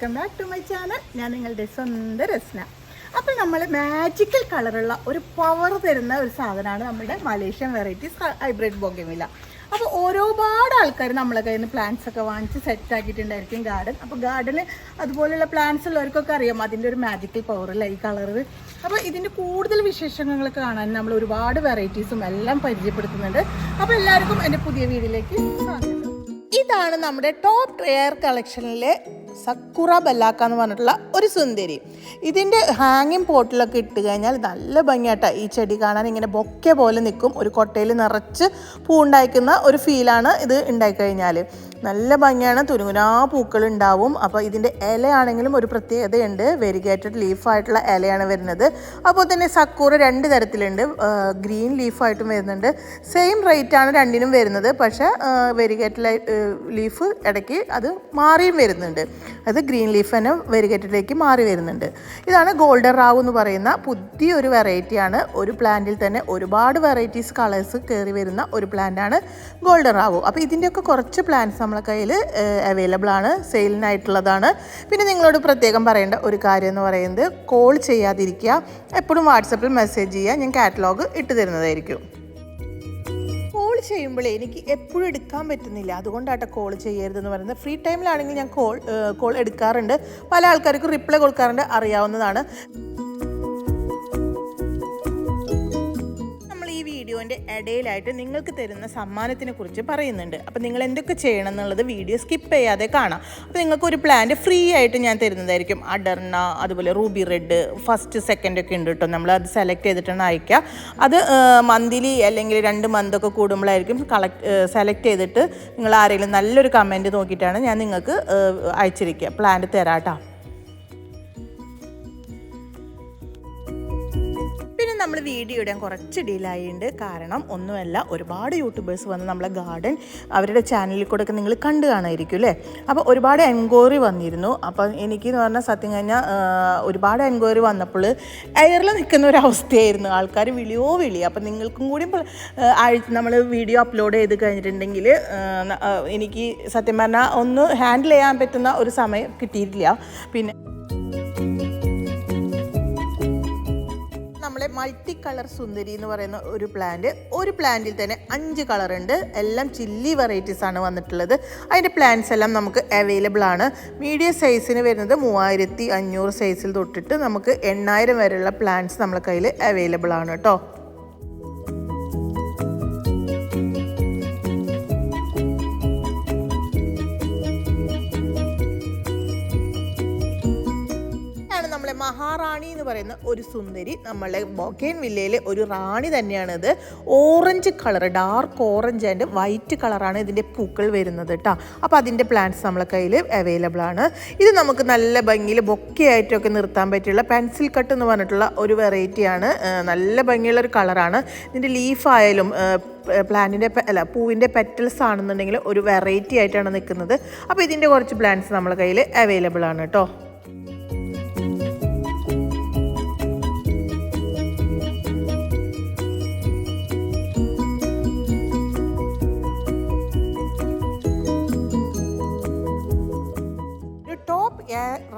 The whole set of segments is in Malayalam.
Welcome back to my channel ഞാൻ നിങ്ങളുടെ സ്വന്തം രസ്ന. അപ്പോൾ നമ്മൾ മാജിക്കൽ കളറുള്ള ഒരു പവർ തരുന്ന ഒരു സാധനമാണ് നമ്മുടെ മലേഷ്യൻ വെറൈറ്റീസ് ഹൈബ്രിഡ് ബോഗമില്ല അപ്പോൾ ഒരുപാട് ആൾക്കാർ നമ്മളെ കയ്യിൽ നിന്ന് പ്ലാന്റ്സ് ഒക്കെ വാങ്ങിച്ച് സെറ്റ് ആക്കിയിട്ടുണ്ടായിരിക്കും ഗാർഡൻ അപ്പോൾ ഗാർഡന് അതുപോലെയുള്ള പ്ലാന്റ്സ് ഉള്ളവർക്കൊക്കെ അറിയാം അതിന്റെ ഒരു മാജിക്കൽ പവർ ഈ കളറ് അപ്പോൾ ഇതിന്റെ കൂടുതൽ വിശേഷങ്ങളൊക്കെ കാണാൻ നമ്മൾ ഒരുപാട് വെറൈറ്റീസും എല്ലാം പരിചയപ്പെടുത്തുന്നുണ്ട്. അപ്പോൾ എല്ലാവർക്കും എന്റെ പുതിയ വീഡിയോയിലേക്ക് സ്വാഗതം. ഇതാണ് നമ്മുടെ ടോപ്പ് എയർ കളക്ഷനിലെ സക്കുറ ബല്ലാക്ക എന്ന് പറഞ്ഞിട്ടുള്ള ഒരു സുന്ദരി. ഇതിന്റെ ഹാങ്ങിങ് പോട്ടിലൊക്കെ ഇട്ട് കഴിഞ്ഞാൽ നല്ല ഭംഗിയായിട്ടാണ് ഈ ചെടി കാണാൻ ഇങ്ങനെ ബൊക്കെ പോലെ നിൽക്കും ഒരു കൊട്ടയിൽ നിറച്ച് പൂ ഉണ്ടായിക്കുന്ന ഒരു ഫീലാണ് ഇത് ഉണ്ടായിക്കഴിഞ്ഞാൽ നല്ല ഭംഗിയാണ്. തുരുങ്ങുനാ പൂക്കൾ ഉണ്ടാവും. അപ്പോൾ ഇതിന്റെ ഇലയാണെങ്കിലും ഒരു പ്രത്യേകതയുണ്ട്. വെരിഗേറ്റഡ് ലീഫായിട്ടുള്ള ഇലയാണ് വരുന്നത്. അപ്പോൾ തന്നെ സക്കൂറ് രണ്ട് തരത്തിലുണ്ട്. ഗ്രീൻ ലീഫായിട്ടും വരുന്നുണ്ട്. സെയിം റേറ്റാണ് രണ്ടിനും വരുന്നത്. പക്ഷേ വെരിഗേറ്റഡ് ലീഫ് ഇടയ്ക്ക് അത് മാറിയും വരുന്നുണ്ട്. അത് ഗ്രീൻ ലീഫ് തന്നെ വെരിഗേറ്റഡിലേക്ക് മാറി വരുന്നുണ്ട്. ഇതാണ് ഗോൾഡൻ റാവ് എന്ന് പറയുന്ന പുതിയൊരു വെറൈറ്റിയാണ്. ഒരു പ്ലാന്റിൽ തന്നെ ഒരുപാട് വെറൈറ്റീസ് കളേഴ്സ് കയറി വരുന്ന ഒരു പ്ലാന്റാണ് ഗോൾഡൻ റാവു. അപ്പോൾ ഇതിന്റെയൊക്കെ കുറച്ച് പ്ലാന്റ്സ് നമ്മളെ കയ്യിൽ അവൈലബിൾ ആണ് സെയിലിനായിട്ടുള്ളതാണ്. പിന്നെ നിങ്ങളോട് പ്രത്യേകം പറയേണ്ട ഒരു കാര്യം എന്ന് പറയുന്നത് കോൾ ചെയ്യാതിരിക്കുക. എപ്പോഴും വാട്സപ്പിൽ മെസ്സേജ് ചെയ്യുക. ഞാൻ കാറ്റലോഗ് ഇട്ട് തരുന്നതായിരിക്കും. കോൾ ചെയ്യുമ്പോഴേ എനിക്ക് എപ്പോഴും എടുക്കാൻ പറ്റുന്നില്ല. അതുകൊണ്ടാട്ടോ കോൾ ചെയ്യരുതെന്ന് പറയുന്നത്. ഫ്രീ ടൈമിലാണെങ്കിൽ ഞാൻ കോൾ കോൾ എടുക്കാറുണ്ട്. പല ആൾക്കാർക്കും റിപ്ലൈ കൊടുക്കാറുണ്ട്. അറിയാവുന്നതാണ്. വീഡിയോന്റെ ഇടയിലായിട്ട് നിങ്ങൾക്ക് തരുന്ന സമ്മാനത്തിനെ കുറിച്ച് പറയുന്നുണ്ട്. അപ്പോൾ നിങ്ങൾ എന്തൊക്കെ ചെയ്യണം എന്നുള്ളത് വീഡിയോ സ്കിപ്പ് ചെയ്യാതെ കാണാം. അപ്പോൾ നിങ്ങൾക്ക് ഒരു പ്ലാന്റ് ഫ്രീ ആയിട്ട് ഞാൻ തരുന്നതായിരിക്കും. അഡർണ അതുപോലെ റൂബി റെഡ് ഫസ്റ്റ് സെക്കൻഡ് ഒക്കെ ഉണ്ട് കേട്ടോ നമ്മൾ അത് സെലക്ട് ചെയ്തിട്ടാണ് അയക്കുക അത് മന്ത്ലി അല്ലെങ്കിൽ രണ്ട് മന്ത് ഒക്കെ കൂടുമ്പോഴായിരിക്കും കളക്ട് സെലക്ട് ചെയ്തിട്ട് നിങ്ങൾ ആരെങ്കിലും നല്ലൊരു കമന്റ് നോക്കിയിട്ടാണ് ഞാൻ നിങ്ങൾക്ക് അയച്ചിരിക്കുക പ്ലാന്റ് തരാം പിന്നെ നമ്മൾ വീഡിയോ ഇടാൻ കുറച്ച് ഡീലായിട്ടുണ്ട് കാരണം ഒന്നുമല്ല ഒരുപാട് യൂട്യൂബേഴ്സ് വന്ന് നമ്മളെ ഗാർഡൻ അവരുടെ ചാനലിൽ കൂടെ ഒക്കെ നിങ്ങൾ കണ്ടു കാണായിരിക്കും അല്ലേ? അപ്പോൾ ഒരുപാട് എൻക്വയറി വന്നിരുന്നു. അപ്പോൾ എനിക്ക് എന്ന് പറഞ്ഞാൽ സത്യം കഴിഞ്ഞാൽ ഒരുപാട് എൻക്വയറി വന്നപ്പോൾ എയറിൽ നിൽക്കുന്ന ഒരു അവസ്ഥയായിരുന്നു. ആൾക്കാർ വിളിയോ വിളി. അപ്പോൾ നിങ്ങൾക്കും കൂടി ആഴ്ച നമ്മൾ വീഡിയോ അപ്ലോഡ് ചെയ്ത് കഴിഞ്ഞിട്ടുണ്ടെങ്കിൽ എനിക്ക് സത്യം പറഞ്ഞാൽ ഒന്ന് ഹാൻഡിൽ ചെയ്യാൻ പറ്റുന്ന ഒരു സമയം കിട്ടിയിട്ടില്ല. പിന്നെ നമ്മളെ മൾട്ടി കളർ സുന്ദരി എന്ന് പറയുന്ന ഒരു പ്ലാന്റ് ഒരു പ്ലാന്റിൽ തന്നെ അഞ്ച് കളർ ഉണ്ട്. എല്ലാം ചില്ലി വെറൈറ്റീസ് ആണ് വന്നിട്ടുള്ളത്. അതിന്റെ പ്ലാന്റ്സ് എല്ലാം നമുക്ക് അവൈലബിൾ ആണ്. മീഡിയം സൈസിന് വരുന്നത് മൂവായിരത്തി അഞ്ഞൂറ് സൈസിൽ തൊട്ടിട്ട് നമുക്ക് എണ്ണായിരം വരെയുള്ള പ്ലാന്റ്സ് നമ്മളെ കയ്യിൽ അവൈലബിൾ ആണ് കേട്ടോ. നമ്മളെ മഹാറാണി എന്ന് പറയുന്ന ഒരു സുന്ദരി നമ്മളെ ബൊക്കേൻ വില്ലയിലെ ഒരു റാണി തന്നെയാണിത്. Orange colour dark orange and white കളറാണ് ഇതിന്റെ പൂക്കൾ വരുന്നത് കേട്ടോ അപ്പോൾ അതിന്റെ പ്ലാന്റ്സ് നമ്മളെ കയ്യിൽ അവൈലബിൾ ആണ്. ഇത് നമുക്ക് നല്ല ഭംഗിയിൽ ബൊക്കെ ആയിട്ടൊക്കെ നിർത്താൻ പറ്റിയുള്ള പെൻസിൽ കട്ട് എന്ന് പറഞ്ഞിട്ടുള്ള ഒരു വെറൈറ്റിയാണ് നല്ല ഭംഗിയുള്ള ഒരു കളറാണ് ഇതിന്റെ ലീഫായാലും പ്ലാന്റിന്റെ അല്ല പൂവിന്റെ പെറ്റൽസ് ആണെന്നുണ്ടെങ്കിൽ ഒരു വെറൈറ്റി ആയിട്ടാണ് നിൽക്കുന്നത്. അപ്പോൾ ഇതിന്റെ കുറച്ച് പ്ലാന്റ്സ് നമ്മളെ കയ്യിൽ അവൈലബിൾ ആണ് കേട്ടോ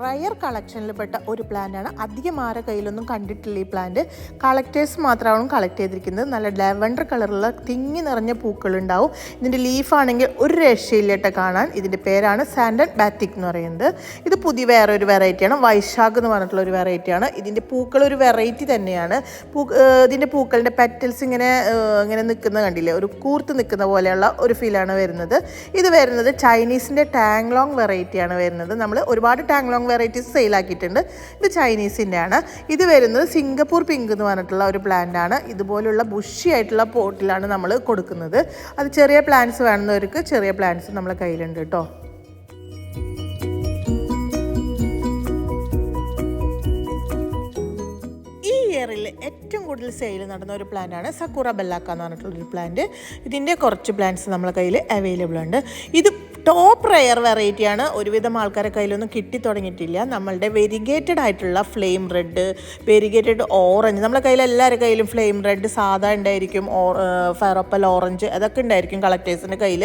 റയർ കളക്ഷനിൽപ്പെട്ട ഒരു പ്ലാന്റാണ്. അധികം ആരെ കയ്യിലൊന്നും കണ്ടിട്ടില്ല ഈ പ്ലാന്റ്. കളക്ടേഴ്സ് മാത്രമാണ് കളക്ട് ചെയ്തിരിക്കുന്നത്. നല്ല ലവൻഡർ കളറുള്ള തിങ്ങി നിറഞ്ഞ പൂക്കളുണ്ടാവും. ഇതിന്റെ ലീഫാണെങ്കിൽ ഒരു രക്ഷയില്ലേട്ട കാണാൻ. ഇതിന്റെ പേരാണ് സാൻഡൻ ബാറ്റിക് എന്ന് പറയുന്നത്. ഇത് പുതിയ വേറെ ഒരു വെറൈറ്റിയാണ് വൈശാഖ് എന്ന് പറഞ്ഞിട്ടുള്ള ഒരു വെറൈറ്റിയാണ് ഇതിന്റെ പൂക്കൾ ഒരു വെറൈറ്റി തന്നെയാണ്. പൂ ഇതിന്റെ പൂക്കളിന്റെ പെറ്റൽസ് ഇങ്ങനെ ഇങ്ങനെ നിൽക്കുന്ന കണ്ടില്ലേ? ഒരു കൂർത്ത് നിൽക്കുന്ന പോലെയുള്ള ഒരു ഫീലാണ് വരുന്നത്. ഇത് വരുന്നത് ചൈനീസിന്റെ ടാങ്ലോങ് വെറൈറ്റിയാണ് വരുന്നത്. നമ്മൾ ഒരുപാട് ടാങ്ലോങ് വെറൈറ്റീസ് സെയിലാക്കിയിട്ടുണ്ട് ഇത് ചൈനീസിന്റെ ആണ് ഇത് വരുന്നത് സിംഗപ്പൂർ പിങ്ക് എന്ന് പറഞ്ഞിട്ടുള്ള ഒരു പ്ലാന്റ് ആണ്. ഇതുപോലുള്ള ബുഷി ആയിട്ടുള്ള പോട്ടിലാണ് നമ്മൾ കൊടുക്കുന്നത്. അത് ചെറിയ പ്ലാന്റ്സ് വേണമെന്നവർക്ക് ചെറിയ പ്ലാന്റ്സ് നമ്മളെ കയ്യിലുണ്ട് കേട്ടോ. ഇയറിൽ ഏറ്റവും കൂടുതൽ സെയിൽ നടന്ന ഒരു പ്ലാന്റാണ് സക്കൂറ ബെല്ലാക്ക എന്ന് പറഞ്ഞിട്ടുള്ളൊരു പ്ലാന്റ് ഇതിന്റെ കുറച്ച് പ്ലാന്റ്സ് നമ്മളെ കയ്യിൽ അവൈലബിൾ ഉണ്ട്. ഇത് ടോപ്പ് റെയർ വെറൈറ്റിയാണ് ഒരുവിധം ആൾക്കാരെ കയ്യിലൊന്നും കിട്ടി തുടങ്ങിയിട്ടില്ല നമ്മളുടെ വെരിഗേറ്റഡ് ആയിട്ടുള്ള ഫ്ലെയിം റെഡ് വെരിഗേറ്റഡ് ഓറഞ്ച് നമ്മളെ കയ്യിൽ എല്ലാവരുടെ കയ്യിലും ഫ്ലെയിം റെഡ് സാധാ ഉണ്ടായിരിക്കും ഫെറപ്പൽ ഓറഞ്ച് അതൊക്കെ ഉണ്ടായിരിക്കും കളക്ടേഴ്സിന്റെ കയ്യിൽ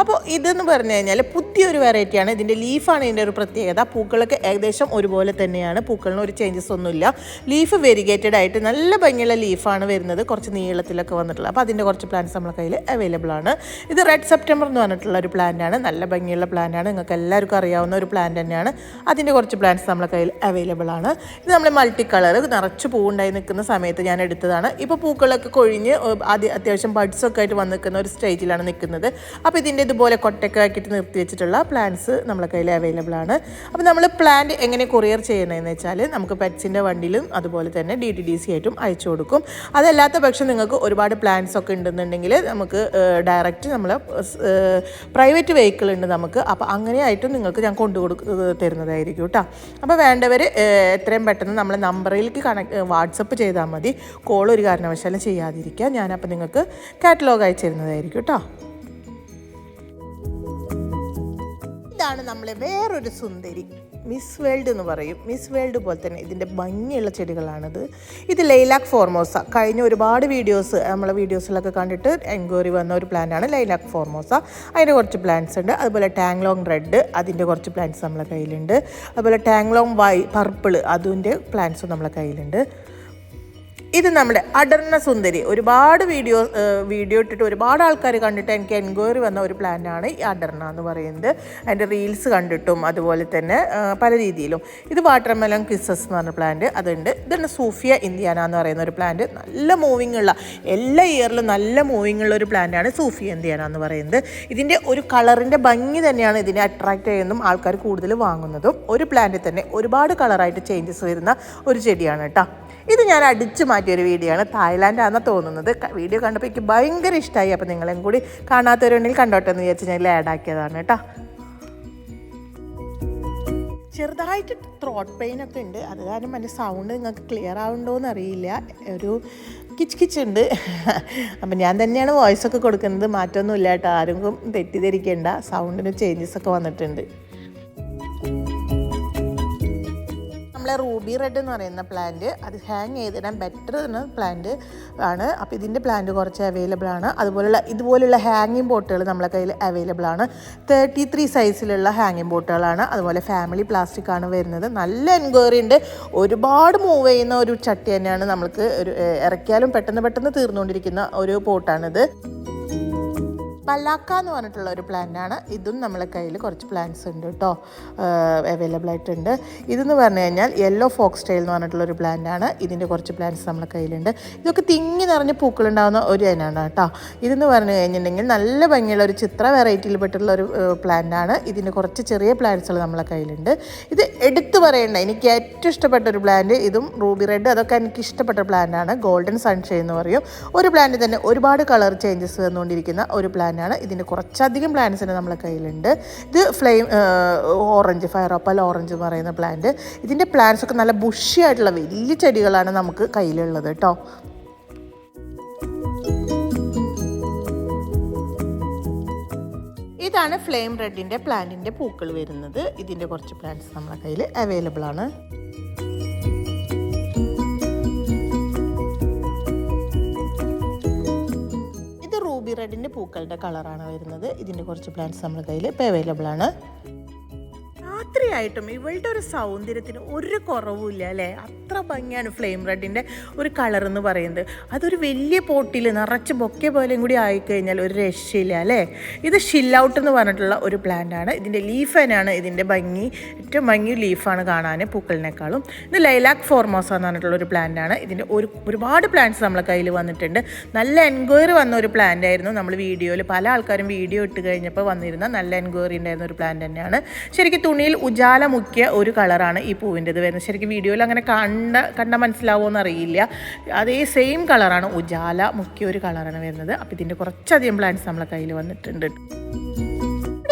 അപ്പോൾ ഇതെന്ന് പറഞ്ഞു കഴിഞ്ഞാൽ പുതിയൊരു വെറൈറ്റിയാണ് ഇതിന്റെ ലീഫാണ് ഇതിന്റെ ഒരു പ്രത്യേകത. പൂക്കളൊക്കെ ഏകദേശം ഒരുപോലെ തന്നെയാണ്. പൂക്കളിന് ഒരു ചേഞ്ചസ് ഒന്നുമില്ല. ലീഫ് വെരിഗേറ്റഡ് ആയിട്ട് നല്ല ഭംഗിയുള്ള ലീഫാണ് വരുന്നത്. കുറച്ച് നീളത്തിലൊക്കെ വന്നിട്ടുള്ളത് അപ്പോൾ അതിന്റെ കുറച്ച് പ്ലാന്റ്സ് നമ്മളെ കയ്യിൽ അവൈലബിൾ ആണ്. ഇത് റെഡ് സെപ്റ്റംബർ എന്ന് പറഞ്ഞിട്ടുള്ള ഒരു പ്ലാന്റ് ആണ്. നല്ല ഭംഗിയുള്ള പ്ലാന്റ് ആണ്. നിങ്ങൾക്ക് എല്ലാവർക്കും അറിയാവുന്ന ഒരു പ്ലാന്റ് തന്നെയാണ്. അതിന്റെ കുറച്ച് പ്ലാന്റ്സ് നമ്മളെ കയ്യിൽ അവൈലബിൾ ആണ്. ഇത് നമ്മൾ മൾട്ടി കളർ നിറച്ച് പൂവുണ്ടായി നിൽക്കുന്ന സമയത്ത് ഞാൻ എടുത്തതാണ്. ഇപ്പോൾ പൂക്കളൊക്കെ കൊഴിഞ്ഞ് ആദ്യം അത്യാവശ്യം ബഡ്സ് ഒക്കെ ആയിട്ട് വന്ന് നിൽക്കുന്ന ഒരു സ്റ്റേജിലാണ് നിൽക്കുന്നത്. അപ്പോൾ ഇതിന്റെ ഇതുപോലെ കൊട്ടൊക്കെ ആക്കിയിട്ട് നിർത്തി വെച്ചിട്ടുള്ള പ്ലാന്റ്സ് നമ്മളെ കയ്യിൽ അവൈലബിൾ ആണ്. അപ്പോൾ നമ്മൾ പ്ലാന്റ് എങ്ങനെ കൊറിയർ ചെയ്യണമെന്ന് വെച്ചാൽ നമുക്ക് പെറ്റ്സിന്റെ വണ്ടിയിലും അതുപോലെ തന്നെ ഡി ടി ഡി സി ആയിട്ടും അയച്ചു കൊടുക്കും. അതല്ലാത്ത പക്ഷം നിങ്ങൾക്ക് ഒരുപാട് പ്ലാൻസ് ഒക്കെ ഉണ്ടെന്നുണ്ടെങ്കിൽ നമുക്ക് ഡയറക്റ്റ് നമ്മൾ പ്രൈവറ്റ് വെഹിക്കിൾ ഉണ്ട് നമുക്ക്. അപ്പോൾ അങ്ങനെയായിട്ടും നിങ്ങൾക്ക് ഞാൻ കൊണ്ടു കൊടുക്ക തരുന്നതായിരിക്കും കേട്ടോ അപ്പോൾ വേണ്ടവർ എത്രയും പെട്ടെന്ന് നമ്മളെ നമ്പറിലേക്ക് കണക്ട് വാട്സപ്പ് ചെയ്താൽ മതി. കോൾ ഒരു കാരണവശാലും ചെയ്യാതിരിക്കുക. ഞാനപ്പോൾ നിങ്ങൾക്ക് കാറ്റലോഗ് അയച്ചു തരുന്നതായിരിക്കും കേട്ടോ ഇതാണ് നമ്മളെ വേറൊരു സുന്ദരി. മിസ് വേൾഡ് എന്ന് പറയും. മിസ് വേൾഡ് പോലെ തന്നെ ഇതിന്റെ ഭംഗിയുള്ള ചെടികളാണിത്. ഇത് ലൈലാക്ക് ഫോർമോസ. കഴിഞ്ഞ ഒരുപാട് വീഡിയോസ് നമ്മളെ വീഡിയോസിലൊക്കെ കണ്ടിട്ട് എൻക്വയറി വന്ന ഒരു പ്ലാന്റാണ് ലൈലാക്ക് ഫോർമോസ. അതിന്റെ കുറച്ച് പ്ലാന്റ്സ് ഉണ്ട്. അതുപോലെ ടാങ്ലോങ് റെഡ് അതിന്റെ കുറച്ച് പ്ലാന്റ്സ് നമ്മളെ കയ്യിലുണ്ട്. അതുപോലെ ടാങ്ലോങ് വൈ പർപ്പിൾ അതിന്റെ പ്ലാന്റ്സും നമ്മളെ കയ്യിലുണ്ട്. ഇത് നമ്മുടെ അടർണ സുന്ദരി. ഒരുപാട് വീഡിയോ വീഡിയോ ഇട്ടിട്ട് ഒരുപാട് ആൾക്കാർ കണ്ടിട്ട് എനിക്ക് എൻക്വയറി വന്ന ഒരു പ്ലാനാണ് ഈ അടർണ എന്ന് പറയുന്നത്. അതിന്റെ റീൽസ് കണ്ടിട്ടും അതുപോലെ തന്നെ പല രീതിയിലും. ഇത് വാട്ടർ മെലൺ കിസസ് എന്ന് പറഞ്ഞ പ്ലാന്റ് അതുണ്ട്. ഇതാണ് സൂഫിയ ഇന്ത്യാന എന്ന് പറയുന്ന ഒരു പ്ലാന്റ് നല്ല മൂവിങ് ഉള്ള എല്ലാ ഇയറിലും നല്ല മൂവിങ് ഉള്ള ഒരു പ്ലാന്റാണ് സൂഫിയ ഇന്ത്യാന എന്ന് പറയുന്നത്. ഇതിന്റെ ഒരു കളറിന്റെ ഭംഗി തന്നെയാണ് ഇതിനെ അട്രാക്റ്റ് ചെയ്യുന്നതും ആൾക്കാർ കൂടുതൽ വാങ്ങുന്നതും. ഒരു പ്ലാന്റിൽ തന്നെ ഒരുപാട് കളറായിട്ട് ചേഞ്ചസ് വരുന്ന ഒരു ചെടിയാണ് കേട്ടോ. ഇത് ഞാൻ അടിച്ചു മാറ്റിയൊരു വീഡിയോ ആണ് തായ്ലാൻഡാണെന്ന് തോന്നുന്നത് വീഡിയോ കണ്ടപ്പോൾ എനിക്ക് ഭയങ്കര ഇഷ്ടമായി അപ്പോൾ നിങ്ങളെയും കൂടി കാണാത്തവരുണ്ടെങ്കിൽ കണ്ടോട്ടെ എന്ന് വിചാരിച്ച് ഞാൻ ആഡ് ആക്കിയതാണ് കേട്ടോ. ചെറുതായിട്ട് ത്രോട്ട് പെയിൻ ഒക്കെ ഉണ്ട്. അത് കാരണം എന്റെ സൗണ്ട് നിങ്ങൾക്ക് ക്ലിയർ ആവുന്നുണ്ടോ എന്ന് അറിയില്ല. ഒരു കിച്ച് കിച്ച് ഉണ്ട്. അപ്പം ഞാൻ തന്നെയാണ് വോയിസ് ഒക്കെ കൊടുക്കുന്നത്. മാറ്റമൊന്നുമില്ല കേട്ടോ. ആരും തെറ്റിദ്ധരിക്കേണ്ട. സൗണ്ടിന് ചേഞ്ചസ് ഒക്കെ വന്നിട്ടുണ്ട്. നമ്മളെ റൂബി റെഡ് എന്ന് പറയുന്ന പ്ലാന്റ് അത് ഹാങ് ചെയ്തിടാൻ ബെറ്റർ എന്ന പ്ലാന്റ് ആണ്. അപ്പോൾ ഇതിന്റെ പ്ലാന്റ് കുറച്ച് അവൈലബിൾ ആണ്. അതുപോലുള്ള ഇതുപോലുള്ള ഹാങ്ങിങ് ബോട്ടുകൾ നമ്മളെ കയ്യിൽ അവൈലബിൾ ആണ്. തേർട്ടി ത്രീ സൈസിലുള്ള ഹാങ്ങിങ് ബോട്ടുകളാണ് അതുപോലെ ഫാമിലി പ്ലാസ്റ്റിക് ആണ് വരുന്നത്. നല്ല എൻക്വയറി ഉണ്ട്. ഒരുപാട് മൂവ് ചെയ്യുന്ന ഒരു ചട്ടി തന്നെയാണ് നമ്മൾക്ക് ഒരു ഇറക്കിയാലും പെട്ടെന്ന് പെട്ടെന്ന് തീർന്നുകൊണ്ടിരിക്കുന്ന ഒരു പോട്ടാണിത് പല്ലാക്ക എന്ന് പറഞ്ഞിട്ടുള്ള ഒരു പ്ലാന്റാണ് ഇതും നമ്മളെ കയ്യിൽ കുറച്ച് പ്ലാന്റ്സ് ഉണ്ട് കേട്ടോ അവൈലബിൾ ആയിട്ടുണ്ട്. ഇതെന്ന് പറഞ്ഞു കഴിഞ്ഞാൽ യെല്ലോ ഫോക്സ് സ്റ്റൈൽ എന്ന് പറഞ്ഞിട്ടുള്ള ഒരു പ്ലാന്റാണ് ഇതിന്റെ കുറച്ച് പ്ലാന്റ്സ് നമ്മളെ കയ്യിലുണ്ട്. ഇതൊക്കെ തിങ്ങി നിറഞ്ഞ് പൂക്കളുണ്ടാകുന്ന ഒരു ഇനമാണ് കേട്ടോ ഇതെന്ന് പറഞ്ഞു കഴിഞ്ഞിട്ടുണ്ടെങ്കിൽ നല്ല ഭംഗിയുള്ള ഒരു ചിത്ര വെറൈറ്റിയിൽ പെട്ടുള്ള ഒരു പ്ലാന്റ് ആണ്. ഇതിന്റെ കുറച്ച് ചെറിയ പ്ലാന്റ്സുകൾ നമ്മളെ കയ്യിലുണ്ട്. ഇത് എടുത്തു പറയേണ്ട. എനിക്ക് ഏറ്റവും ഇഷ്ടപ്പെട്ട ഒരു പ്ലാന്റ് ഇതും റൂബി റെഡ് അതൊക്കെ എനിക്ക് ഇഷ്ടപ്പെട്ട പ്ലാന്റ് ആണ്. ഗോൾഡൻ സൺഷെയ് എന്ന് പറയും. ഒരു പ്ലാന്റ് തന്നെ ഒരുപാട് കളർ ചേഞ്ചസ് വന്നുകൊണ്ടിരിക്കുന്ന ഒരു പ്ലാന്റ് ആണ് ഇതിന്റെ കുറച്ചധികം പ്ലാന്റ്സ് തന്നെ നമ്മളെ കയ്യിലുണ്ട്. ഇത് flame orange fire opal orange പറയുന്ന പ്ലാന്റ് ഇതിന്റെ പ്ലാന്റ്സ് ഒക്കെ നല്ല ബുഷി ആയിട്ടുള്ള വലിയ ചെടികളാണ് നമുക്ക് കയ്യിലുള്ളത് കേട്ടോ ഇതാണ് ഫ്ലെയിം റെഡിന്റെ പ്ലാന്റിന്റെ പൂക്കൾ വരുന്നത്. ഇതിന്റെ കുറച്ച് പ്ലാന്റ്സ് നമ്മളെ കയ്യിൽ അവൈലബിൾ ആണ്. ഇത് റെഡിന്റെ പൂക്കളുടെ കളറാണ് വരുന്നത്. ഇതിന്റെ കുറച്ച് പ്ലാന്റ്സ് നമ്മുടെ കയ്യിൽ ഇപ്പോൾ അവൈലബിൾ ആണ്. രാത്രിയായിട്ടും ഇവളുടെ ഒരു സൗന്ദര്യത്തിന് ഒരു കുറവുമില്ല അല്ലേ? അത്ര ഭംഗിയാണ് ഫ്ലെയിം റെഡിന്റെ ഒരു കളർ എന്ന് പറയുന്നത്. അതൊരു വലിയ പോട്ടിൽ നിറച്ച് ബൊക്കെ പോലെയും കൂടി ആയിക്കഴിഞ്ഞാൽ ഒരു രക്ഷയില്ല അല്ലേ? ഇത് ഷിൽ ഔട്ട് എന്ന് പറഞ്ഞിട്ടുള്ള ഒരു പ്ലാന്റ് ആണ്. ഇതിന്റെ ലീഫ് തന്നെയാണ് ഇതിന്റെ ഭംഗി. ഏറ്റവും ഭംഗി ലീഫാണ് കാണാൻ പൂക്കളിനേക്കാളും. ഇത് ലൈലാക്ക് ഫോർമോസ എന്ന് പറഞ്ഞിട്ടുള്ള ഒരു പ്ലാന്റ് ആണ്. ഇതിന്റെ ഒരു ഒരുപാട് പ്ലാന്റ്സ് നമ്മളെ കയ്യിൽ വന്നിട്ടുണ്ട്. നല്ല എൻക്വയറി വന്ന ഒരു പ്ലാന്റ് ആയിരുന്നു. നമ്മൾ വീഡിയോയിൽ പല ആൾക്കാരും വീഡിയോ ഇട്ട് കഴിഞ്ഞപ്പോൾ വന്നിരുന്ന നല്ല എൻക്വയറി ഉണ്ടായിരുന്ന ഒരു പ്ലാന്റ് തന്നെയാണ്. ശരിക്കും തുണിയിൽ ഉജാല മുക്കിയ ഒരു കളറാണ് ഈ പൂവിന്റെത് വരുന്നത്. ശരിക്കും വീഡിയോയിൽ അങ്ങനെ കണ്ട കണ്ട മനസ്സിലാവുമോ എന്നറിയില്ല. അതേ സെയിം കളറാണ് ഉജാല മുക്കിയ ഒരു കളറാണ് വരുന്നത്. അപ്പോൾ ഇതിന്റെ കുറച്ചധികം പ്ലാന്റ്സ് നമ്മളെ കയ്യിൽ വന്നിട്ടുണ്ട്.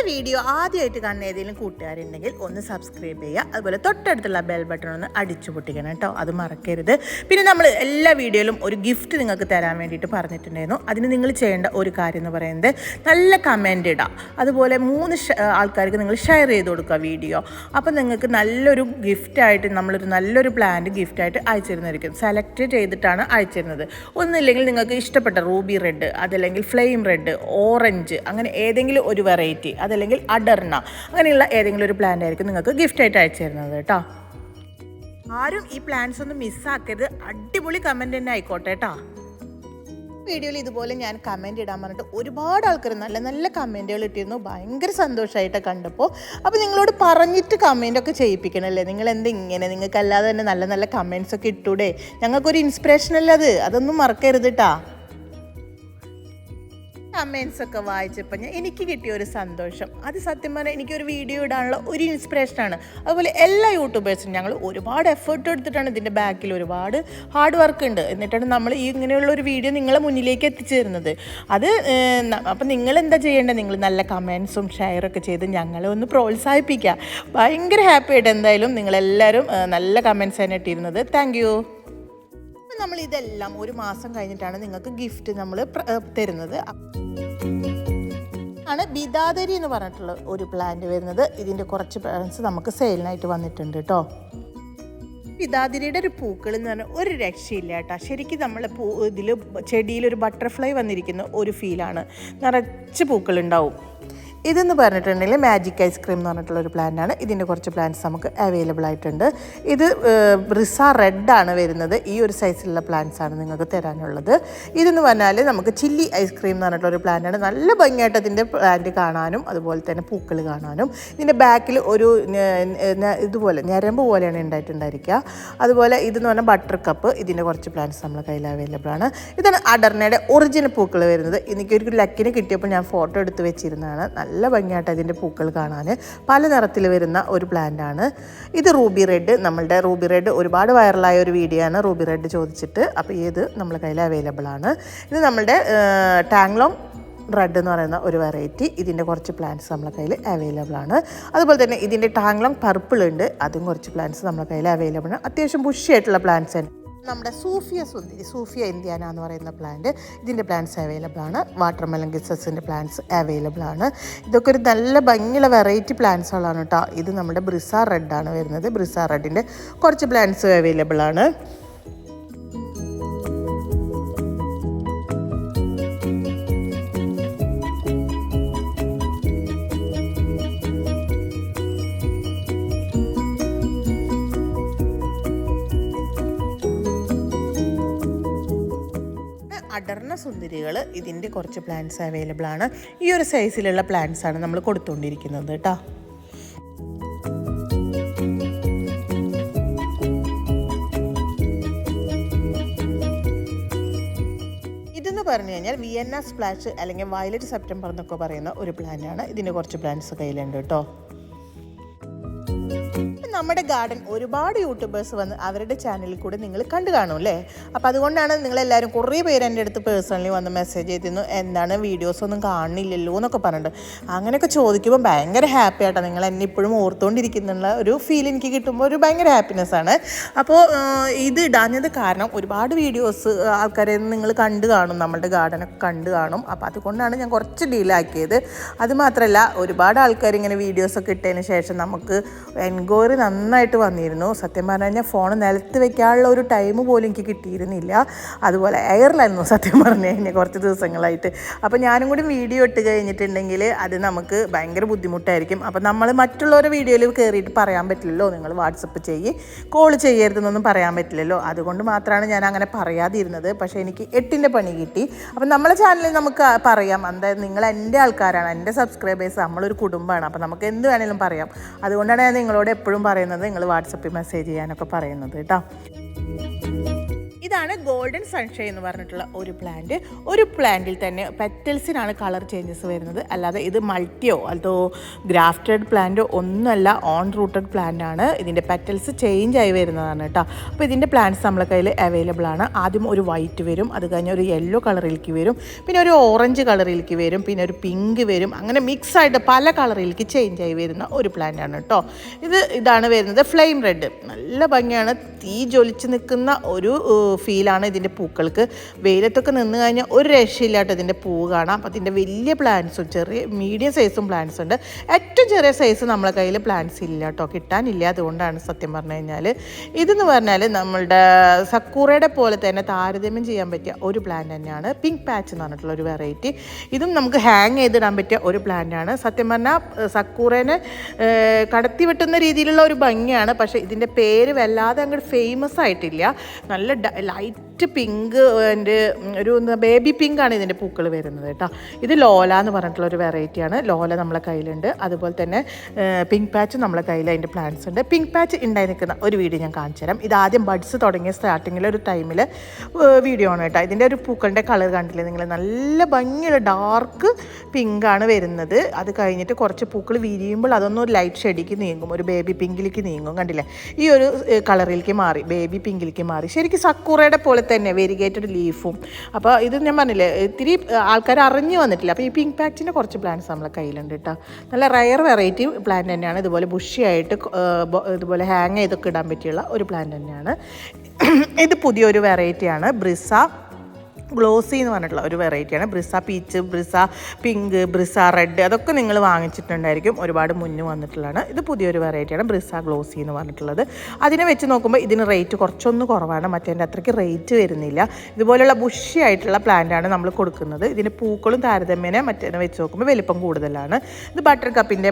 നമ്മുടെ വീഡിയോ ആദ്യമായിട്ട് കാണുന്ന ഏതെങ്കിലും കൂട്ടുകാരുണ്ടെങ്കിൽ ഒന്ന് സബ്സ്ക്രൈബ് ചെയ്യുക. അതുപോലെ തൊട്ടടുത്തുള്ള ബെൽ ബട്ടൺ ഒന്ന് അടിച്ചു പൊട്ടിക്കണം കേട്ടോ. അത് മറക്കരുത്. പിന്നെ നമ്മൾ എല്ലാ വീഡിയോയിലും ഒരു ഗിഫ്റ്റ് നിങ്ങൾക്ക് തരാൻ വേണ്ടിയിട്ട് പറഞ്ഞിട്ടുണ്ടായിരുന്നു. അതിന് നിങ്ങൾ ചെയ്യേണ്ട ഒരു കാര്യം എന്ന് പറയുന്നത് നല്ല കമന്റ് ഇടാം. അതുപോലെ മൂന്ന് ആൾക്കാർക്ക് നിങ്ങൾ ഷെയർ ചെയ്ത് കൊടുക്കുക വീഡിയോ അപ്പോൾ നിങ്ങൾക്ക് നല്ലൊരു ഗിഫ്റ്റായിട്ട് നമ്മളൊരു നല്ലൊരു പ്ലാന്റ് ഗിഫ്റ്റായിട്ട് അയച്ചു തരുന്നതായിരിക്കും സെലക്ട് ചെയ്തിട്ടാണ് അയച്ചിരുന്നത്. ഒന്നില്ലെങ്കിൽ നിങ്ങൾക്ക് ഇഷ്ടപ്പെട്ട റൂബി റെഡ് അതല്ലെങ്കിൽ ഫ്ലെയിം റെഡ് ഓറഞ്ച് അങ്ങനെ ഏതെങ്കിലും ഒരു വെറൈറ്റി അതല്ലെങ്കിൽ അഡർണ അങ്ങനെയുള്ള ഏതെങ്കിലും ഒരു പ്ലാന്റ് ആയിരിക്കും നിങ്ങൾക്ക് ഗിഫ്റ്റായിട്ട് അയച്ചു തരുന്നത് കേട്ടോ. ആരും ഈ പ്ലാൻസ് ഒന്നും മിസ്സാക്കരുത് അടിപൊളി കമന്റ് തന്നെ ആയിക്കോട്ടെ കേട്ടോ. വീഡിയോയിൽ ഇതുപോലെ ഞാൻ കമന്റ് ഇടാൻ പറഞ്ഞിട്ട് ഒരുപാട് ആൾക്കാർ നല്ല നല്ല കമന്റുകൾ ഇട്ടിരുന്നു. ഭയങ്കര സന്തോഷമായിട്ട് കണ്ടപ്പോൾ. അപ്പോൾ നിങ്ങളോട് പറഞ്ഞിട്ട് കമന്റൊക്കെ ചെയ്യിപ്പിക്കണമല്ലേ നിങ്ങൾ എന്ത് ഇങ്ങനെ? നിങ്ങൾക്ക് അല്ലാതെ തന്നെ നല്ല നല്ല കമൻസ് ഒക്കെ ഇട്ടൂടെ? ഞങ്ങൾക്കൊരു ഇൻസ്പിറേഷൻ അല്ലേ അത്? അതൊന്നും മറക്കരുത് കേട്ടാ കമൻസ് ഒക്കെ വായിച്ചപ്പോൾ ഞാൻ എനിക്ക് കിട്ടിയ ഒരു സന്തോഷം. അത് സത്യം പറഞ്ഞാൽ എനിക്കൊരു വീഡിയോ ഇടാനുള്ള ഒരു ഇൻസ്പിറേഷനാണ് അതുപോലെ എല്ലാ യൂട്യൂബേഴ്സും ഞങ്ങൾ ഒരുപാട് എഫേർട്ട് എടുത്തിട്ടാണ് ഇതിന്റെ ബാക്കിൽ ഒരുപാട് ഹാർഡ് വർക്ക് ഉണ്ട്. എന്നിട്ടാണ് നമ്മൾ ഈ ഇങ്ങനെയുള്ള ഒരു വീഡിയോ നിങ്ങളെ മുന്നിലേക്ക് എത്തിച്ചു തരുന്നത് അത് അപ്പം നിങ്ങൾ എന്താ ചെയ്യേണ്ടത്? നിങ്ങൾ നല്ല കമൻസും ഷെയറൊക്കെ ചെയ്ത് ഞങ്ങളെ ഒന്ന് പ്രോത്സാഹിപ്പിക്കുക. ഭയങ്കര ഹാപ്പി ആയിട്ട് എന്തായാലും നിങ്ങളെല്ലാവരും നല്ല കമൻസ് തന്നെ ഇട്ടിരുന്നത്. താങ്ക് നമ്മൾ ഇതെല്ലാം ഒരു മാസം കഴിഞ്ഞിട്ടാണ് നിങ്ങൾക്ക് ഗിഫ്റ്റ് നമ്മൾ തരുന്നത്. ആണ് ബിദാദരി എന്ന് പറഞ്ഞിട്ടുള്ള ഒരു പ്ലാന്റ് വരുന്നത്. ഇതിന്റെ കുറച്ച് പ്ലാന്റ്സ് നമുക്ക് സെയിലിനായിട്ട് വന്നിട്ടുണ്ട് കേട്ടോ ബിദാദരിയുടെ ഒരു പൂക്കൾ എന്ന് പറഞ്ഞാൽ ഒരു രക്ഷയില്ല കേട്ടോ ശരിക്കും നമ്മൾ പൂ ഇതിൽ ചെടിയിൽ ഒരു ബട്ടർഫ്ലൈ വന്നിരിക്കുന്ന ഒരു ഫീലാണ് നിറച്ച് പൂക്കളുണ്ടാവും ഇതെന്ന് പറഞ്ഞിട്ടുണ്ടെങ്കിൽ മാജിക് ഐസ്ക്രീം എന്ന് പറഞ്ഞിട്ടുള്ള ഒരു പ്ലാന്റ് ആണ്. ഇതിന്റെ കുറച്ച് പ്ലാന്റ്സ് നമുക്ക് അവൈലബിൾ ആയിട്ടുണ്ട്. ഇത് റിസ റെഡ് ആണ് വരുന്നത്. ഈ ഒരു സൈസിലുള്ള പ്ലാന്റ്സ് ആണ് നിങ്ങൾക്ക് തരാനുള്ളത്. ഇതെന്ന് പറഞ്ഞാൽ നമുക്ക് ചില്ലി ഐസ്ക്രീം എന്ന് പറഞ്ഞിട്ടുള്ള ഒരു പ്ലാന്റാണ് നല്ല ഭംഗിയായിട്ട് അതിന്റെ പ്ലാന്റ് കാണാനും അതുപോലെ തന്നെ പൂക്കൾ കാണാനും. ഇതിന്റെ ബാക്കിൽ ഒരു ഇതുപോലെ ഞരമ്പ് പോലെയാണ് ഉണ്ടായിട്ടുണ്ടായിരിക്കുക. അതുപോലെ ഇതെന്ന് പറഞ്ഞാൽ ബട്ടർ കപ്പ് ഇതിന്റെ കുറച്ച് പ്ലാന്റ്സ് നമ്മുടെ കയ്യിൽ അവൈലബിൾ ആണ്. ഇതാണ് അടർണയുടെ ഒറിജിനൽ പൂക്കൾ വരുന്നത്. എനിക്കൊരു ലക്കിന് കിട്ടിയപ്പോൾ ഞാൻ ഫോട്ടോ എടുത്ത് വെച്ചിരുന്നതാണ്. നല്ല ഭംഗിയായിട്ട് അതിന്റെ പൂക്കൾ കാണാൻ പല നിറത്തിൽ വരുന്ന ഒരു പ്ലാന്റ് ആണ്. ഇത് റൂബി റെഡ് നമ്മളുടെ റൂബി റെഡ് ഒരുപാട് വൈറലായ ഒരു വീഡിയോ ആണ് റൂബി റെഡ് ചോദിച്ചിട്ട്. അപ്പോൾ ഇത് നമ്മുടെ കയ്യിൽ അവൈലബിൾ ആണ്. ഇത് നമ്മളുടെ ടാങ്ലോങ് റെഡ് എന്ന് പറയുന്ന ഒരു വെറൈറ്റി ഇതിന്റെ കുറച്ച് പ്ലാന്റ്സ് നമ്മുടെ കയ്യിൽ അവൈലബിൾ ആണ്. അതുപോലെ തന്നെ ഇതിന്റെ ടാങ്ലോങ് പർപ്പിൾ ഉണ്ട്. അതും കുറച്ച് പ്ലാന്റ്സ് നമ്മുടെ കയ്യിൽ അവൈലബിൾ ആണ്. അത്യാവശ്യം ബുഷി ആയിട്ടുള്ള പ്ലാന്റ്സ് ആണ് നമ്മുടെ സൂഫിയ സുന്ദരി സൂഫിയ ഇന്ത്യാന എന്ന് പറയുന്ന പ്ലാന്റ് ഇതിന്റെ പ്ലാന്റ്സ് അവൈലബിൾ ആണ്. വാട്ടർ മെലൻ ഗിസസിന്റെ പ്ലാന്റ്സ് അവൈലബിൾ ആണ്. ഇതൊക്കെ ഒരു നല്ല ഭംഗിയുള്ള വെറൈറ്റി പ്ലാന്റ്സുകളാണ് കേട്ടോ ഇത് നമ്മുടെ ബ്രിസാർ ആണ് വരുന്നത്. ബ്രിസാർ റെഡിന്റെ കുറച്ച് പ്ലാന്റ്സ് അവൈലബിൾ ആണ്. അടർന്ന സുന്ദരികൾ ഇതിന്റെ കുറച്ച് പ്ലാന്റ്സ് അവൈലബിൾ ആണ്. ഈ ഒരു സൈസിലുള്ള പ്ലാന്റ്സ് ആണ് നമ്മൾ കൊടുത്തുകൊണ്ടിരിക്കുന്നത് കേട്ടോ പറഞ്ഞു കഴിഞ്ഞാൽ വിയന്ന സ്പ്ലാഷ് അല്ലെങ്കിൽ വയലറ്റ് സെപ്റ്റംബർ എന്നൊക്കെ പറയുന്ന ഒരു പ്ലാന്റാണ് ഇതിന്റെ കുറച്ച് പ്ലാന്റ്സ് കയ്യിലുണ്ട് കേട്ടോ നമ്മുടെ ഗാർഡൻ ഒരുപാട് യൂട്യൂബേഴ്സ് വന്ന് അവരുടെ ചാനലിൽ കൂടെ നിങ്ങൾ കണ്ടു കാണും അല്ലേ? അപ്പോൾ അതുകൊണ്ടാണ് നിങ്ങളെല്ലാവരും കുറേ പേര് എന്റെ അടുത്ത് പേഴ്സണലി വന്ന് മെസ്സേജ് ചെയ്തിരുന്നു എന്താണ് വീഡിയോസ് ഒന്നും കാണുന്നില്ലല്ലോ എന്നൊക്കെ പറഞ്ഞിട്ട്. അങ്ങനെയൊക്കെ ചോദിക്കുമ്പോൾ ഭയങ്കര ഹാപ്പി ആട്ടോ. നിങ്ങൾ എന്നെ ഇപ്പോഴും ഓർത്തുകൊണ്ടിരിക്കുന്നുള്ള ഒരു ഫീൽ എനിക്ക് കിട്ടുമ്പോൾ ഒരു ഭയങ്കര ഹാപ്പിനെസ് ആണ്. അപ്പോൾ ഇത് ഇടാഞ്ഞത് കാരണം ഒരുപാട് വീഡിയോസ് ആൾക്കാരെ നിങ്ങൾ കണ്ടു കാണും നമ്മുടെ ഗാർഡനൊക്കെ കണ്ടു കാണും. അപ്പോൾ അതുകൊണ്ടാണ് ഞാൻ കുറച്ച് ഡീലാക്കിയത് അതുമാത്രമല്ല ഒരുപാട് ആൾക്കാർ ഇങ്ങനെ വീഡിയോസൊക്കെ ഇട്ടതിന് ശേഷം നമുക്ക് എൻക്വയറി നന്നായിട്ട് വന്നിരുന്നു. സത്യം പറഞ്ഞു കഴിഞ്ഞാൽ ഫോൺ നിലത്ത് വെക്കാനുള്ള ഒരു ടൈം പോലും എനിക്ക് കിട്ടിയിരുന്നില്ല. അതുപോലെ എയറിലായിരുന്നു സത്യം പറഞ്ഞു കഴിഞ്ഞാൽ കുറച്ച് ദിവസങ്ങളായിട്ട്. അപ്പോൾ ഞാനും കൂടി വീഡിയോ ഇട്ട് കഴിഞ്ഞിട്ടുണ്ടെങ്കിൽ അത് നമുക്ക് ഭയങ്കര ബുദ്ധിമുട്ടായിരിക്കും. അപ്പോൾ നമ്മൾ മറ്റുള്ളവരുടെ വീഡിയോയിൽ കയറിയിട്ട് പറയാൻ പറ്റില്ലല്ലോ. നിങ്ങൾ വാട്സപ്പ് ചെയ്യ്. കോൾ ചെയ്യരുതെന്നൊന്നും പറയാൻ പറ്റില്ലല്ലോ. അതുകൊണ്ട് മാത്രമാണ് ഞാൻ അങ്ങനെ പറയാതിരുന്നത്. പക്ഷേ എനിക്ക് എട്ടിന്റെ പണി കിട്ടി. അപ്പം നമ്മളെ ചാനലിൽ നമുക്ക് പറയാം. എന്തായാലും നിങ്ങൾ എന്റെ ആൾക്കാരാണ്. എന്റെ സബ്സ്ക്രൈബേഴ്സ് നമ്മളൊരു കുടുംബമാണ്. അപ്പോൾ നമുക്ക് എന്ത് വേണേലും പറയാം. അതുകൊണ്ടാണ് ഞാൻ നിങ്ങളോട് എപ്പോഴും പറയുന്നത് നിങ്ങൾ വാട്സപ്പിൽ മെസ്സേജ് ചെയ്യാനൊക്കെ പറയുന്നത് കേട്ടോ. ഇതാണ് ഗോൾഡൻ സൺഷൈൻ എന്ന് പറഞ്ഞിട്ടുള്ള ഒരു പ്ലാന്റ് ഒരു പ്ലാന്റിൽ തന്നെ പെറ്റൽസിനാണ് കളർ ചേഞ്ചസ് വരുന്നത്. അല്ലാതെ ഇത് മൾട്ടിയോ അതോ ഗ്രാഫ്റ്റഡ് പ്ലാന്റോ ഒന്നുമല്ല ഓൺ റൂട്ടഡ് പ്ലാന്റ് ആണ്. ഇതിന്റെ പെറ്റൽസ് ചേഞ്ച് ആയി വരുന്നതാണ് കേട്ടോ. അപ്പോൾ ഇതിന്റെ പ്ലാന്റ്സ് നമ്മളെ കയ്യിൽ അവൈലബിൾ ആണ്. ആദ്യം ഒരു വൈറ്റ് വരും അത് കഴിഞ്ഞ് ഒരു യെല്ലോ കളറിലേക്ക് വരും. പിന്നെ ഒരു ഓറഞ്ച് കളറിലേക്ക് വരും പിന്നെ ഒരു പിങ്ക് വരും. അങ്ങനെ മിക്സ് ആയിട്ട് പല കളറിലേക്ക് ചേഞ്ച് ആയി വരുന്ന ഒരു പ്ലാന്റ് ആണ് കേട്ടോ. ഇത് ഇതാണ് വരുന്നത് ഫ്ലെയിം റെഡ് നല്ല ഭംഗിയാണ്. തീ ജ്വലിച്ച് നിൽക്കുന്ന ഒരു ഫീലാണ് ഇതിന്റെ പൂക്കൾക്ക്. വെയിലത്തൊക്കെ നിന്ന് കഴിഞ്ഞാൽ ഒരു രക്ഷയില്ലാട്ടോ ഇതിന്റെ പൂ കാണാം. അപ്പം അതിന്റെ വലിയ പ്ലാന്റ്സും ചെറിയ മീഡിയം സൈസും പ്ലാന്റ്സ് ഉണ്ട്. ചെറിയ സൈസ് നമ്മളെ കയ്യിൽ പ്ലാന്റ്സ് ഇല്ല കേട്ടോ കിട്ടാനില്ല. അതുകൊണ്ടാണ് സത്യം പറഞ്ഞു കഴിഞ്ഞാൽ ഇതെന്ന് പറഞ്ഞാൽ നമ്മളുടെ സക്കൂറയുടെ പോലെ തന്നെ താരതമ്യം ചെയ്യാൻ പറ്റിയ ഒരു പ്ലാന്റ് തന്നെയാണ് പിങ്ക് പാച്ച് എന്ന് പറഞ്ഞിട്ടുള്ള ഒരു വെറൈറ്റി ഇതും നമുക്ക് ഹാങ് ചെയ്തിടാൻ പറ്റിയ ഒരു പ്ലാന്റ് ആണ്. സത്യം പറഞ്ഞാൽ സക്കൂറേനെ കടത്തി വെട്ടുന്ന രീതിയിലുള്ള ഒരു ഭംഗിയാണ്. പക്ഷേ ഇതിന്റെ പേര് വല്ലാതെ അങ്ങോട്ട് ഫേമസ് ആയിട്ടില്ല. നല്ല ലൈറ്റ് പിങ്ക് എന്റെ ഒരു ബേബി പിങ്ക് ആണ് ഇതിന്റെ പൂക്കൾ വരുന്നത് കേട്ടോ ഇത് ലോല എന്ന് പറഞ്ഞിട്ടുള്ള ഒരു വെറൈറ്റിയാണ് ലോല നമ്മളെ കയ്യിലുണ്ട്. അതുപോലെ തന്നെ പിങ്ക് പാച്ച് നമ്മളെ കയ്യിൽ അതിന്റെ പ്ലാന്റ്സ് ഉണ്ട്. പിങ്ക് പാച്ച് ഉണ്ടായി നിൽക്കുന്ന ഒരു വീഡിയോ ഞാൻ കാണിച്ചു തരാം. ഇത് ആദ്യം ബഡ്സ് തുടങ്ങിയ സ്റ്റാർട്ടിങ്ങിൽ ഒരു ടൈമിൽ വീഡിയോ ആണ് കേട്ടോ. ഇതിന്റെ ഒരു പൂക്കളുടെ കളർ കണ്ടില്ലേ നിങ്ങൾ? നല്ല ഭംഗിയുള്ള ഡാർക്ക് പിങ്ക് ആണ് വരുന്നത്. അത് കഴിഞ്ഞിട്ട് കുറച്ച് പൂക്കൾ വിരിയുമ്പോൾ അതൊന്നും ഒരു ലൈറ്റ് ഷെഡിലേക്ക് നീങ്ങും. ഒരു ബേബി പിങ്കിലേക്ക് നീങ്ങും കണ്ടില്ലേ? ഈ ഒരു കളറിലേക്ക് മാറി. ബേബി പിങ്കിലേക്ക് മാറി. ശരിക്കും സക്കൂറയുടെ പോലെ തന്നെ വെരിഗേറ്റഡ് ലീഫും അപ്പോൾ ഇത് ഞാൻ പറഞ്ഞില്ലേ ഇത്തിരി ആൾക്കാർ അറിഞ്ഞു വന്നിട്ടില്ല. അപ്പോൾ ഈ പിങ്ക് പാക്റ്റിന്റെ കുറച്ച് പ്ലാന്റ്സ് നമ്മളെ കയ്യിലുണ്ട് കേട്ടോ. നല്ല റയർ വെറൈറ്റി പ്ലാന്റ് തന്നെയാണ്. ഇതുപോലെ ബുഷിയായിട്ട് ഇതുപോലെ ഹാങ് ചെയ്തൊക്കെ ഇടാൻ പറ്റിയുള്ള ഒരു പ്ലാന്റ് തന്നെയാണ്. ഇത് പുതിയൊരു വെറൈറ്റിയാണ്. ബ്രിസ ഗ്ലോസി എന്ന് പറഞ്ഞിട്ടുള്ള ഒരു വെറൈറ്റിയാണ്. Brisa peach Brisa pink Brisa red അതൊക്കെ നിങ്ങൾ വാങ്ങിച്ചിട്ടുണ്ടായിരിക്കും. ഒരുപാട് മുന്നേ വന്നിട്ടുള്ളതാണ്. ഇത് പുതിയൊരു വെറൈറ്റിയാണ് ബ്രിസ ഗ്ലോസി എന്ന് പറഞ്ഞിട്ടുള്ളത്. അതിനെ വെച്ച് നോക്കുമ്പോൾ ഇതിന് റേറ്റ് കുറച്ചൊന്ന് കുറവാണ്. മറ്റേന്റെ അത്രയ്ക്ക് റേറ്റ് വരുന്നില്ല. ഇതുപോലെയുള്ള ബുഷി ആയിട്ടുള്ള പ്ലാന്റാണ് നമ്മൾ കൊടുക്കുന്നത്. ഇതിന്റെ പൂക്കളും താരതമ്യേന മറ്റേനെ വെച്ച് നോക്കുമ്പോൾ വലിപ്പം കൂടുതലാണ്. ഇത് ബട്ടർ കപ്പിന്റെ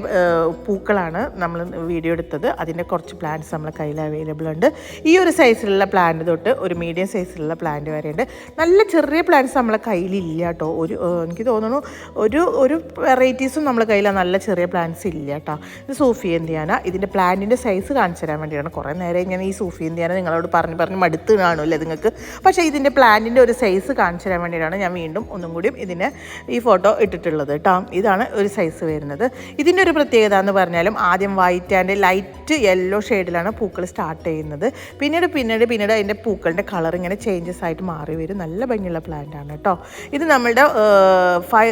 പൂക്കളാണ് നമ്മൾ വീഡിയോ എടുത്തത്. അതിന്റെ കുറച്ച് പ്ലാന്റ്സ് നമ്മളെ കയ്യിൽ അവൈലബിൾ ഉണ്ട്. ഈ ഒരു സൈസിലുള്ള പ്ലാന്റ് തൊട്ട് ഒരു മീഡിയം സൈസിലുള്ള പ്ലാന്റ് വരെയുണ്ട്. നല്ല ചെറിയ പ്ലാന്റ്സ് നമ്മളെ കയ്യിലില്ല കേട്ടോ ഒരു എനിക്ക് തോന്നുന്നു ഒരു ഒരു വെറൈറ്റീസും നമ്മളെ കയ്യിൽ നല്ല ചെറിയ പ്ലാന്റ്സ് ഇല്ല കേട്ടോ ഇത് സൂഫി എന്തിയാന? ഇതിന്റെ പ്ലാന്റിന്റെ സൈസ് കാണിച്ചു തരാൻ വേണ്ടിയാണ്. കുറേ നേരം ഞാൻ ഈ സൂഫി എന്തിയാന നിങ്ങളോട് പറഞ്ഞ് പറഞ്ഞ് മടുത്ത് കാണുമല്ലേ നിങ്ങൾക്ക്? പക്ഷേ ഇതിന്റെ പ്ലാന്റിന്റെ ഒരു സൈസ് കാണിച്ചു തരാൻ വേണ്ടിയിട്ടാണ് ഞാൻ വീണ്ടും ഒന്നും കൂടിയും ഇതിന് ഈ ഫോട്ടോ ഇട്ടിട്ടുള്ളത് കേട്ടോ ഇതാണ് ഒരു സൈസ് വരുന്നത്. ഇതിന്റെ ഒരു പ്രത്യേകത എന്ന് പറഞ്ഞാലും ആദ്യം വൈറ്റ് ആൻഡ് ലൈറ്റ് യെല്ലോ ഷെയ്ഡിലാണ് പൂക്കൾ സ്റ്റാർട്ട് ചെയ്യുന്നത്. പിന്നീട് പിന്നീട് പിന്നീട് അതിന്റെ പൂക്കളുടെ കളർ ഇങ്ങനെ ചേഞ്ചസ് ആയിട്ട് മാറി വരും. നല്ല ഭംഗിയുള്ള പ്ലാന്റ് ആണ് കേട്ടോ ഇത് നമ്മളുടെ ഫൈ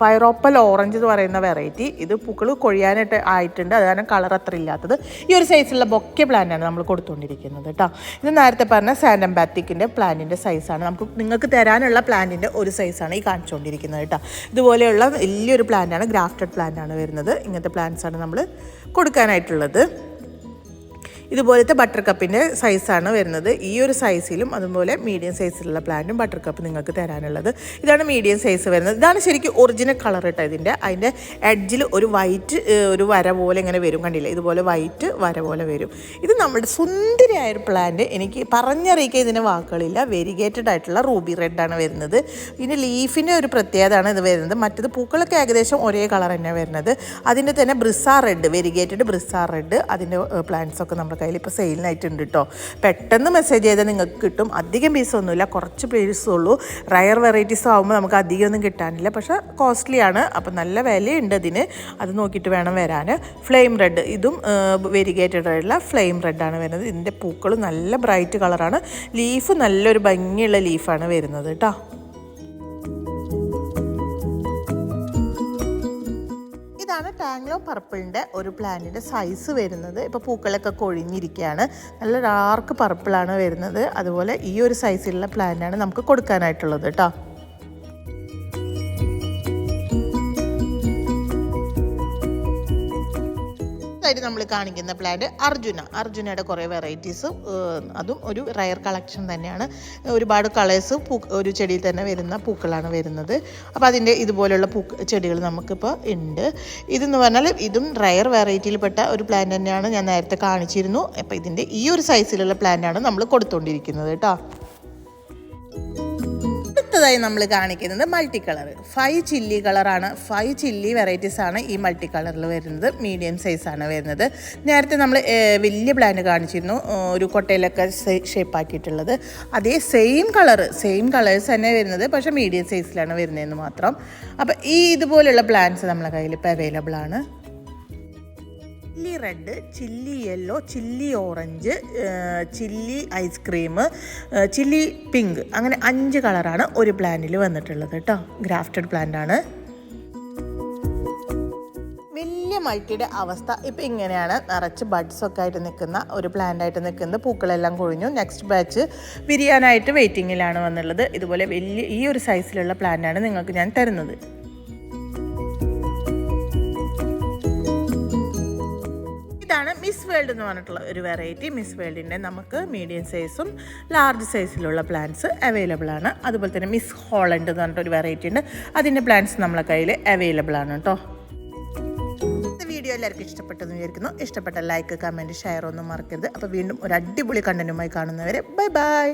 ഫയറോപ്പൽ ഓറഞ്ച് എന്ന് പറയുന്ന വെറൈറ്റി ഇത് പൂക്കൾ കൊഴിയാനായിട്ട് ആയിട്ടുണ്ട്. അത് കാരണം കളർ അത്ര ഇല്ലാത്തത്. ഈ ഒരു സൈസിലുള്ള ബൊക്കെ പ്ലാന്റ് ആണ് നമ്മൾ കൊടുത്തുകൊണ്ടിരിക്കുന്നത് കേട്ടോ ഇത് നേരത്തെ പറഞ്ഞ സാൻഡംബാത്തിക്കിന്റെ പ്ലാന്റിന്റെ സൈസാണ് നമുക്ക് നിങ്ങൾക്ക് തരാനുള്ള പ്ലാന്റിന്റെ ഒരു സൈസാണ് ഈ കാണിച്ചുകൊണ്ടിരിക്കുന്നത് കേട്ടോ ഇതുപോലെയുള്ള വലിയൊരു പ്ലാന്റാണ് ഗ്രാഫ്റ്റഡ് പ്ലാന്റ് ആണ് വരുന്നത്. ഇങ്ങനത്തെ പ്ലാന്റ്സാണ് നമ്മൾ കൊടുക്കാനായിട്ടുള്ളത്. ഇതുപോലത്തെ ബട്ടർ കപ്പിന്റെ സൈസാണ് വരുന്നത്. ഈ ഒരു സൈസിലും അതുപോലെ മീഡിയം സൈസിലുള്ള പ്ലാന്റും ബട്ടർ കപ്പ് നിങ്ങൾക്ക് തരാനുള്ളത്. ഇതാണ് മീഡിയം സൈസ് വരുന്നത്. ഇതാണ് ശരിക്കും ഒറിജിനൽ കളർ കേട്ടോ ഇതിന്റെ അതിന്റെ എഡ്ജിൽ ഒരു വൈറ്റ് ഒരു വര പോലെ ഇങ്ങനെ വരും. കണ്ടില്ല? ഇതുപോലെ വൈറ്റ് വര പോലെ വരും. ഇത് നമ്മുടെ സുന്ദരിയായ ഒരു പ്ലാന്റ് എനിക്ക് പറഞ്ഞറിയിക്കാൻ ഇതിന് വാക്കുകളില്ല. വെരിഗേറ്റഡ് ആയിട്ടുള്ള റൂബി റെഡാണ് വരുന്നത്. ഇതിന്റെ ലീഫിന്റെ ഒരു പ്രത്യേകതയാണ് ഇത് വരുന്നത്. മറ്റത് പൂക്കളൊക്കെ ഏകദേശം ഒരേ കളർ തന്നെ വരുന്നത്. അതിന്റെ തന്നെ ബ്രിസാ റെഡ് വെരിഗേറ്റഡ് ബ്രിസാ റെഡ് അതിന്റെ പ്ലാന്റ്സ് ഒക്കെ നമ്മുടെ കയ്യിൽ ഇപ്പോൾ സെയിലിനായിട്ടുണ്ട് കേട്ടോ പെട്ടെന്ന് മെസ്സേജ് ചെയ്താൽ നിങ്ങൾക്ക് കിട്ടും. അധികം പീസ് ഒന്നുമില്ല. കുറച്ച് പീസ് ഉള്ളൂ. റയർ വെറൈറ്റീസ് ആകുമ്പോൾ നമുക്ക് അധികം ഒന്നും കിട്ടാനില്ല. പക്ഷേ കോസ്റ്റ്ലി ആണ്. അപ്പം നല്ല വിലയുണ്ട് അതിന്. അത് നോക്കിയിട്ട് വേണം വരാൻ ഫ്ലെയിം റെഡ് ഇതും വെരിഗേറ്റഡ് ആയിട്ടുള്ള ഫ്ലെയിം റെഡാണ് വരുന്നത്. ഇതിന്റെ പൂക്കൾ നല്ല ബ്രൈറ്റ് കളറാണ് ലീഫ് നല്ലൊരു ഭംഗിയുള്ള ലീഫാണ് വരുന്നത് കേട്ടോ ഇതാണ് ടാങ്ലോ പർപ്പിളിന്റെ ഒരു പ്ലാന്റിന്റെ സൈസ് വരുന്നത്. ഇപ്പോൾ പൂക്കളൊക്കെ കൊഴിഞ്ഞിരിക്കുകയാണ്. നല്ല ഡാർക്ക് പർപ്പിളാണ് വരുന്നത്. അതുപോലെ ഈ ഒരു സൈസിലുള്ള പ്ലാന്റാണ് നമുക്ക് കൊടുക്കാനായിട്ടുള്ളത് കേട്ടോ. ആയിട്ട് നമ്മൾ കാണിക്കുന്ന പ്ലാന്റ് അർജുന. അർജുനയുടെ കുറേ വെറൈറ്റീസ് അതും ഒരു റയർ കളക്ഷൻ തന്നെയാണ്. ഒരുപാട് കളേഴ്സ് പൂ ഒരു ചെടിയിൽ തന്നെ വരുന്ന പൂക്കളാണ് വരുന്നത്. അപ്പോൾ അതിന്റെ ഇതുപോലെയുള്ള പൂ ചെടികൾ നമുക്കിപ്പോൾ ഉണ്ട്. ഇതെന്ന് പറഞ്ഞാൽ ഇതും റയർ വെറൈറ്റിയിൽപ്പെട്ട ഒരു പ്ലാന്റ് തന്നെയാണ് ഞാൻ നേരത്തെ കാണിച്ചിരുന്നു. അപ്പോൾ ഇതിന്റെ ഈ ഒരു സൈസിലുള്ള പ്ലാന്റാണ് നമ്മൾ കൊടുത്തുകൊണ്ടിരിക്കുന്നത് കേട്ടോ. അടുത്തതായി നമ്മൾ കാണിക്കുന്നത് മൾട്ടി കളർ ഫൈവ് ചില്ലി കളറാണ് ഫൈവ് ചില്ലി വെറൈറ്റീസ് ആണ് ഈ മൾട്ടി കളറിൽ വരുന്നത്. മീഡിയം സൈസാണ് വരുന്നത്. നേരത്തെ നമ്മൾ വലിയ പ്ലാന്റ് കാണിച്ചിരുന്നു. ഒരു കൊട്ടയിലൊക്കെ ഷേപ്പ് ആക്കിയിട്ടുള്ളത്. അതേ സെയിം കളർ സെയിം കളേഴ്സ് തന്നെ വരുന്നത്. പക്ഷേ മീഡിയം സൈസിലാണ് വരുന്നതെന്ന് മാത്രം. അപ്പോൾ ഈ ഇതുപോലെയുള്ള പ്ലാന്റ്സ് നമ്മളെ കയ്യിൽ ഇപ്പോൾ അവൈലബിൾ ആണ്. Chilli red chilli yellow chilli orange chilli ice cream chilli pink അങ്ങനെ അഞ്ച് കളറാണ് ഒരു പ്ലാന്റിൽ വന്നിട്ടുള്ളത് കേട്ടോ ഗ്രാഫ്റ്റഡ് പ്ലാന്റ് ആണ്. വലിയ മൾട്ടിയുടെ അവസ്ഥ ഇപ്പം ഇങ്ങനെയാണ്. നിറച്ച് ബഡ്സൊക്കെ ആയിട്ട് നിൽക്കുന്ന ഒരു പ്ലാന്റ് ആയിട്ട് നിൽക്കുന്നത് പൂക്കളെല്ലാം കൊഴിഞ്ഞു. നെക്സ്റ്റ് ബാച്ച് വിരിയാനായിട്ട് വെയിറ്റിങ്ങിലാണ് വന്നുള്ളത് ഇതുപോലെ വലിയ ഈ ഒരു സൈസിലുള്ള പ്ലാന്റാണ് നിങ്ങൾക്ക് ഞാൻ തരുന്നത്. ഇതാണ് മിസ് വേൾഡ് എന്ന് പറഞ്ഞിട്ടുള്ള ഒരു വെറൈറ്റി മിസ് വേൾഡിന്റെ നമുക്ക് മീഡിയം സൈസും ലാർജ് സൈസിലുള്ള പ്ലാന്റ്സ് അവൈലബിൾ ആണ്. അതുപോലെ തന്നെ മിസ് ഹോളണ്ട് എന്ന് പറഞ്ഞിട്ടൊരു വെറൈറ്റി ഉണ്ട്. അതിന്റെ പ്ലാന്റ്സ് നമ്മളെ കയ്യിൽ അവൈലബിൾ ആണ് കേട്ടോ വീഡിയോ എല്ലാവർക്കും ഇഷ്ടപ്പെട്ടെന്ന് വിചാരിക്കുന്നു. ഇഷ്ടപ്പെട്ട ലൈക്ക് കമന്റ് ഷെയർ ഒന്നും മറക്കരുത്. അപ്പോൾ വീണ്ടും ഒരു അടിപൊളി കണ്ടന്റുമായി കാണുന്നവരെ ബൈ ബൈ